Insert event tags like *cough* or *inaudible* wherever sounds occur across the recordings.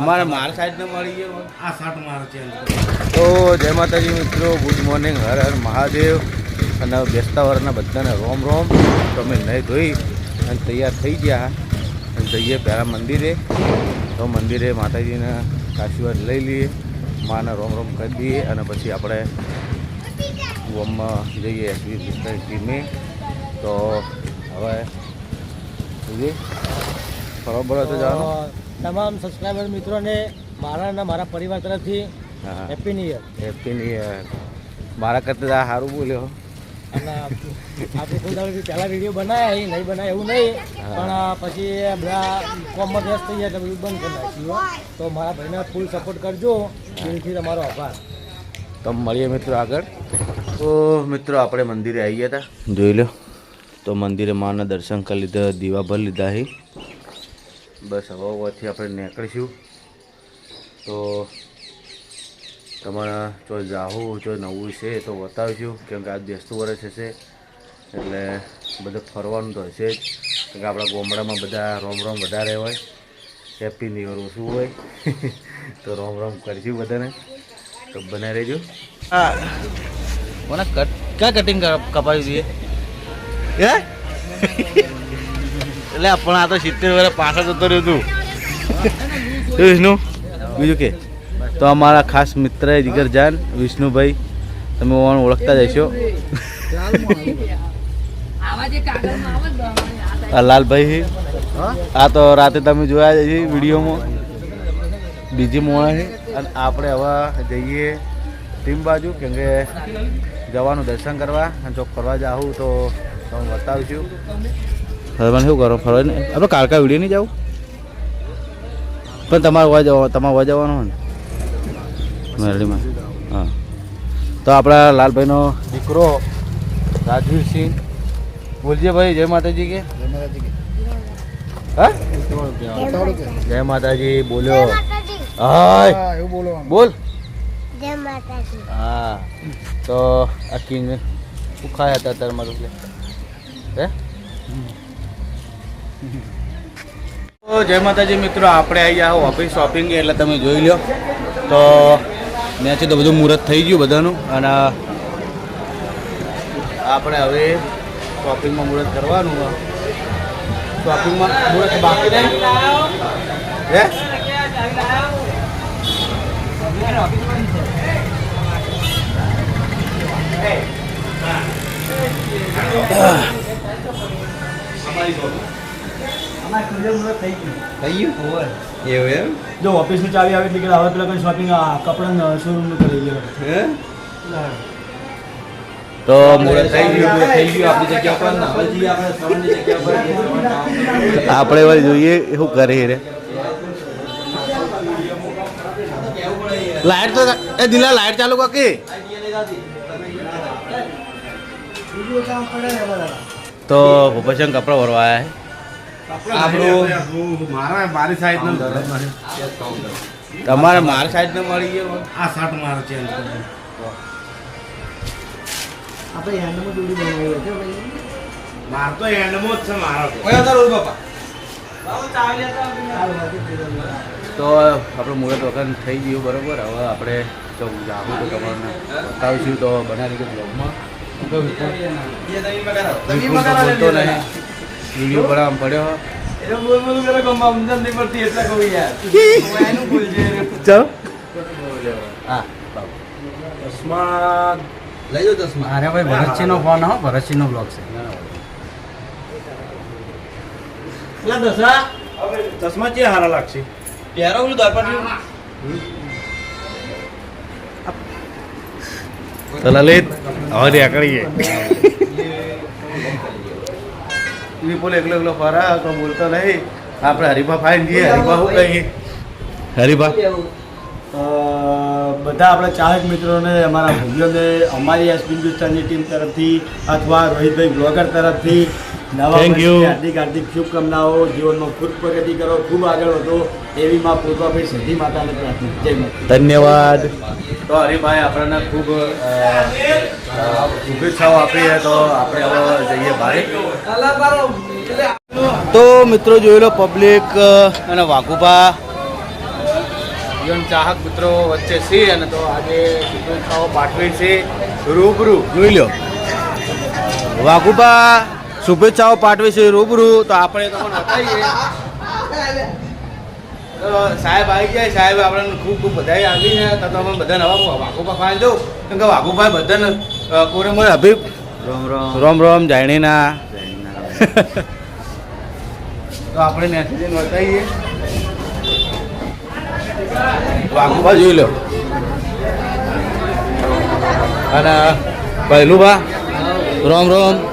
મારી સાઈડ નો તમારે મારા સાઈડને મળી ગયો આ શર્ટ મારો છે. તો જય માતાજી મિત્રો ગુડ મોર્નિંગ હર હર મહાદેવ. અને બેસતા બધાને રોમ રોમ. તો અમે નહીં ધોઈ અને તૈયાર થઈ ગયા. અને જઈએ પહેલાં મંદિરે. તો મંદિરે માતાજીના આશીર્વાદ લઈ લઈએ. માના રોમ રોમ કરી દઈએ અને પછી આપણે ગોમમાં જઈએ એસવી પિસ્તાલીસ ટીમે. તો હવે સુધી બરોબર તો જવાનું? તમામ સબસ્ક્રાઈબર મિત્રોને મારા અને મારા પરિવાર તરફથી happy new year happy new year મારા કરતાં સારું બોલ્યો. અને આપણે કોઈ પહેલા વીડિયો બનાવ્યા એ નહીં બનાવ્યા એવું નહીં પણ પછી બધા કોમમાં વ્યસ્ત થઈ ગયા બધું બંધ કરી નાખ્યું તો મારા ભાઈને ફૂલ સપોર્ટ કરજો. દિલથી તમારો આભાર. તો મળીએ મિત્રો આગળ. તો મિત્રો આપણે મંદિરે આવી ગયા હતા જોઈ લો. તો મંદિરે માના દર્શન કરી લીધા દીવા ભરી લીધા અહીં બસ હવે હોવાથી આપણે નીકળીશું. તો તમારા જો જાહું જો નવું છે તો બતાવીશું કેમ કે આજ બેસતું વર્ષ હશે. એટલે બધું ફરવાનું તો હશે જ. કે આપણા ગામડામાં બધા રોમ રોમ વધારે હોય. હેપી ન્યુ યર ઓછું હોય. *laughs* તો રોમ રોમ કરીશું બધાને. તો બનાવી રહેજો હા. કોને કટ ક્યાં કટિંગ કપાવી દઈએ હે? *laughs* એટલે પણ આ તો સિત્તેર વર્ષ પાછળ જતો રહ્યો તું વિષ્ણુ, બીજું કે? તો અમારા ખાસ મિત્ર જીગર જાન વિષ્ણુભાઈ, તમે ઓળખતા જશો આ લાલભાઈ આ તો રાતે તમે જોયા છે વિડીયોમાં. બીજી મોણા અને આપણે હવે જઈએ ટીમ બાજુ, કેમ કે જવાનું દર્શન કરવા અને જો ફરવા જાઉં તો તમે બતાવીશું. ફરવાનું શું કરો ફરવા નહીં? આપણે કાલકા વીડિયો નહીં જાવ? પણ તમારે હોય જવા તમારે હોય જવાનું હોય ને? મેરડીમાં. હા. તો આપણા લાલભાઈનો દીકરો રાજવીરસિંહ બોલજે ભાઈ જય માતાજી કે? હા? જય માતાજી બોલ્યો. હા એવું બોલ. જય માતાજી. હા. તો આ કિંગ શું ખાયા હતા તાર મારું હે? જય માતાજી મિત્રો, આપણે ગયા ઓફિસ શોપિંગ એટલે તમે જોઈ લો તો ત્યાંથી તો બધું મુહૂર્ત થઈ ગયું બધાનું, અને આપણે હવે શોપિંગમાં મુહૂર્ત કરવાનું શોપિંગમાં મુહૂર્ત બાકી નહીં હે થઈ ગયું એવું એમ? જો ઓફિસની ચાવી આવે એટલે કે હવે પેલા કઈ શોપિંગ કપડા શોરૂમ કરી ગયો હે? તો મુહૂર્ત થઈ ગયું મુહૂર્ત થઈ ગયું આપણી જગ્યા પર ને હવે જઈએ આપણે શ્રવણની જગ્યા પર. આપણે વળી જોઈએ શું કરે રે. લાઈટ તો એ દિલા લાઈટ ચાલુ કાકી તો ભૂપેશન કપડા ભરવા આવ્યા આપણું મારા મારી સાઈડ નો તમારે મારા સાઈડ ને મળી ગયો આ શર્ટ મારો ચેન્જ આપણે હેન્ડમાં જોડી બનાવી છે ભાઈ. માર તો એન્ડમાં જ છે મારો તો. આપણું મુહૂર્ત વખત થઈ ગયું બરોબર. હવે આપણે તો જાવું તો તમારને બતાવીશું તો બનાવી કે બ્લોગમાં બોલતો નહીં. વીડિયો બનાવવા પડ્યો. *laughs* અરે ભાઈ ભરતસિંહ નો ફોન હો ભરતસિંહ નો બ્લોગ છે ચશ્મા ચે હારા લાગશે? તો લલિત હવે નીકળીએ વિપુલ એકલો એકલો ફરા તો બોલતો નહીં. આપણે હરીફા ફાઈન જઈએ હરીફા શું કહીએ? હરીફા? બધા આપણા ચાહક મિત્રોને અમારા ભાઈઓને અમારી એસ હિન્દુસ્તાનની ટીમ તરફથી અથવા રોહિતભાઈ બ્લોગર તરફથી નવા યુ હાર્દિક હાર્દિક શુભકામનાઓ જીવનમાં ખૂબ પ્રગતિ કરો ખૂબ આગળ વધો એવી માં પૂર્વાભાઈ સિદ્ધિ માતાને પ્રાર્થના. જય માતા ધન્યવાદ. તો હરિભાઈ આપણને ખૂબ શુભેચ્છાઓ આપી તો આપણે હવે જઈએ ભાઈ તો મિત્રો જોઈ લો પબ્લિક અને વાઘુભા જીવન ચાહક મિત્રો વચ્ચે છે અને તો આજે શુભેચ્છાઓ પાઠવી છે રૂબરૂ. જોઈ લો. વાઘુભા શુભેચ્છાઓ પાઠવી છે રૂબરૂ. તો આપણે તમને બતાવીએ. તો સાહેબ આવી ગયા. સાહેબ આપણને ખૂબ ખૂબ બધાઈ આવી છે તો તમે બધાને હવે વાઘુભાઈ દઉં કેમ કે વાઘુભાઈ બધાને અ, કોરે મોરે અભિપ રોમ રોમ. રોમ રોમ જાણીના તો આપણે ત્યાંથી જઈને બતાવીએ. વાઘુભા જોઈ લો. અને પહેલું રોમ રોમ.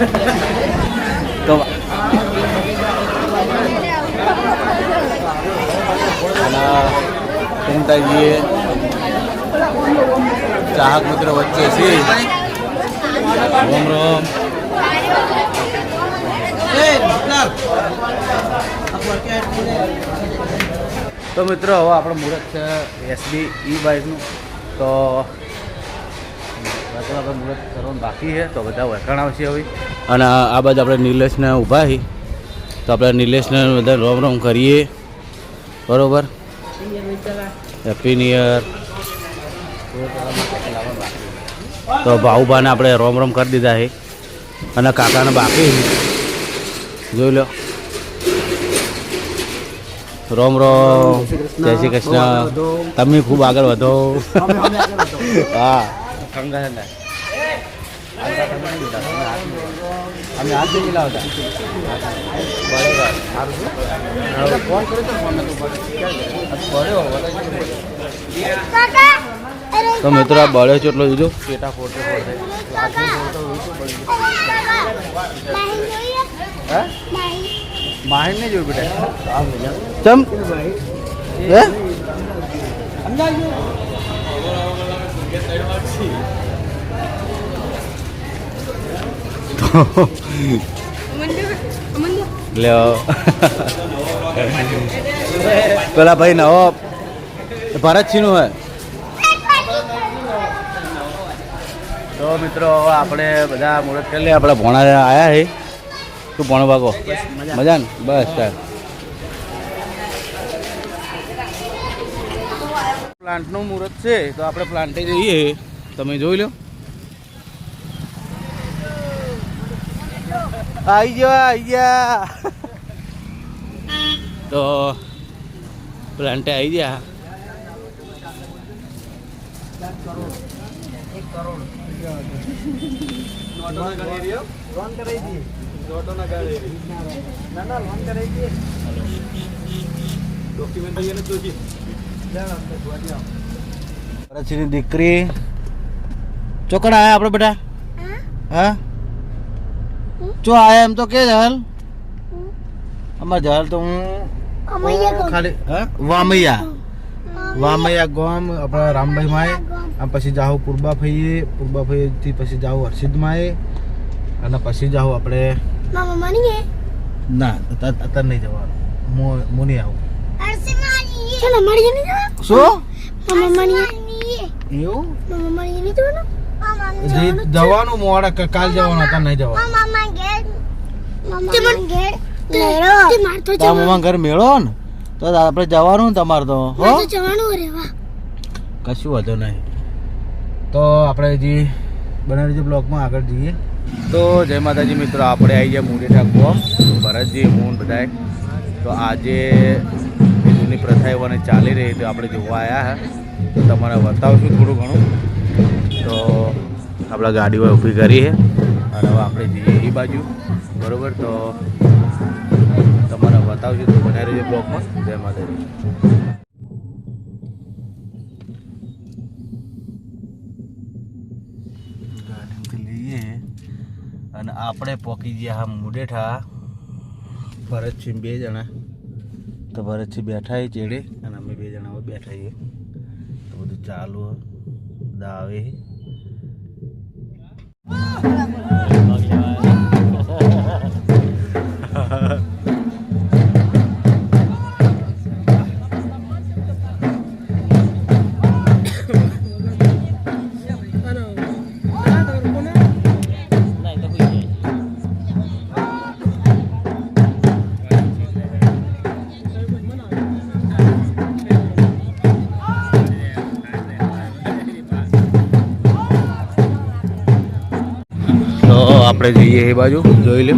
તો કુમતાજીએ ચાહક મિત્ર વચ્ચે છે તો મિત્રો, હવે આપણો મુહૂર્ત છે એસબી ઈ બાઇકનું તો રાત્રે આપણે મુહૂર્ત કરવાનું બાકી છે તો બધા વખાણ આવશે હવે. અને આ બાજુ આપણે નિલેશને ઊભા છીએ તો આપણે નિલેશને બધા રોમ રોમ કરીએ. બરોબર? હેપી ન્યુ યર તો ભાઉભાને આપણે રોમ રોમ કરી દીધા છે અને કાકાને બાકી જોઈ લો. રોમ રોમ. જય શ્રી કૃષ્ણ. તમે ખૂબ આગળ વધો. હા. અમે હાથ નહીં લાવતા બરોબર સારું છે ફોન કર્યો તો મિત્રો આ બળ્યો છે એટલો દીધો પેટા ફોટો નહીં માહિર નહીં જોયું બેટા ચમ હે લ્યો *laughs* પેલા ભાઈ નવો ભરતસિંહનું હે. તો મિત્રો આપણે બધા મુહૂર્ત કરી લઈએ. આપણે ભોણા આવ્યા છે શું ભણવા ભાગો મજા ને બસ. ચાલ પ્લાન્ટનું મુહૂર્ત છે, તો આપણે પ્લાન્ટે જઈએ તમે જોઈ લો. આવી ગયા આવી ગયા. તો પ્લાન્ટે આવી ગયા. ભરતસિંહની દીકરી. ચોકડ આયા આપણે બધા? હા? ચો આયા એમ તો કે જહલ અમાર જહલ તો હું ખાલી હા? વામૈયા. વામૈયા ગામ આપણા રામભાઈ માએ આમ પછી જાઓ પૂર્બા ફઈએ. પૂર્બા ફઈથી પછી જાહુ હર્ષિદ માએ અને પછી જાઓ આપણે ના અત્યારે નહીં જવાનું. મુ હું નહીં આવું ચલો મળીએ નહીં જવાનું શું? મામા માનીએ એવું? મામા માનીએ નહીં જવાનું? જે- મોડા કાલ જવાનું અત્યારે નહીં જવાનું. મામા ઘેર મામા ઘેર લેરો તે ઘર મેળો ને? તો આપણે જવાનું તમારે તો હો? જવાનું રે કશું વાંધો નહીં. તો આપણે હજી બનાવી છે બ્લોકમાં આગળ જઈએ. તો જય માતાજી મિત્રો આપણે આવી ગયા મૂડી ઠાકુર ભરતજી હું બધાય તો આજે જૂની પ્રથા એવાને ચાલી રહી તો આપણે જોવા આવ્યા હા. તો તમારે બતાવશું થોડું ઘણું. તો આપણા ગાડીઓ ઊભી કરી છે અને હવે આપણે જઈએ એ બાજુ. બરોબર? તો તમારે બતાવશું તો બનાવી રહીએ બ્લોકમાં જય માતાજી. અને આપણે પોકી ગયા હા મુડેઠા. ભરતસિંહ બે જણા. તો ભરતસિંહ બેઠા ચેડે. અને અમે બે જણા બેઠા છીએ. તો બધું ચાલુ દાવે. આપણે જઈએ એ બાજુ જોઈ લો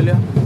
જે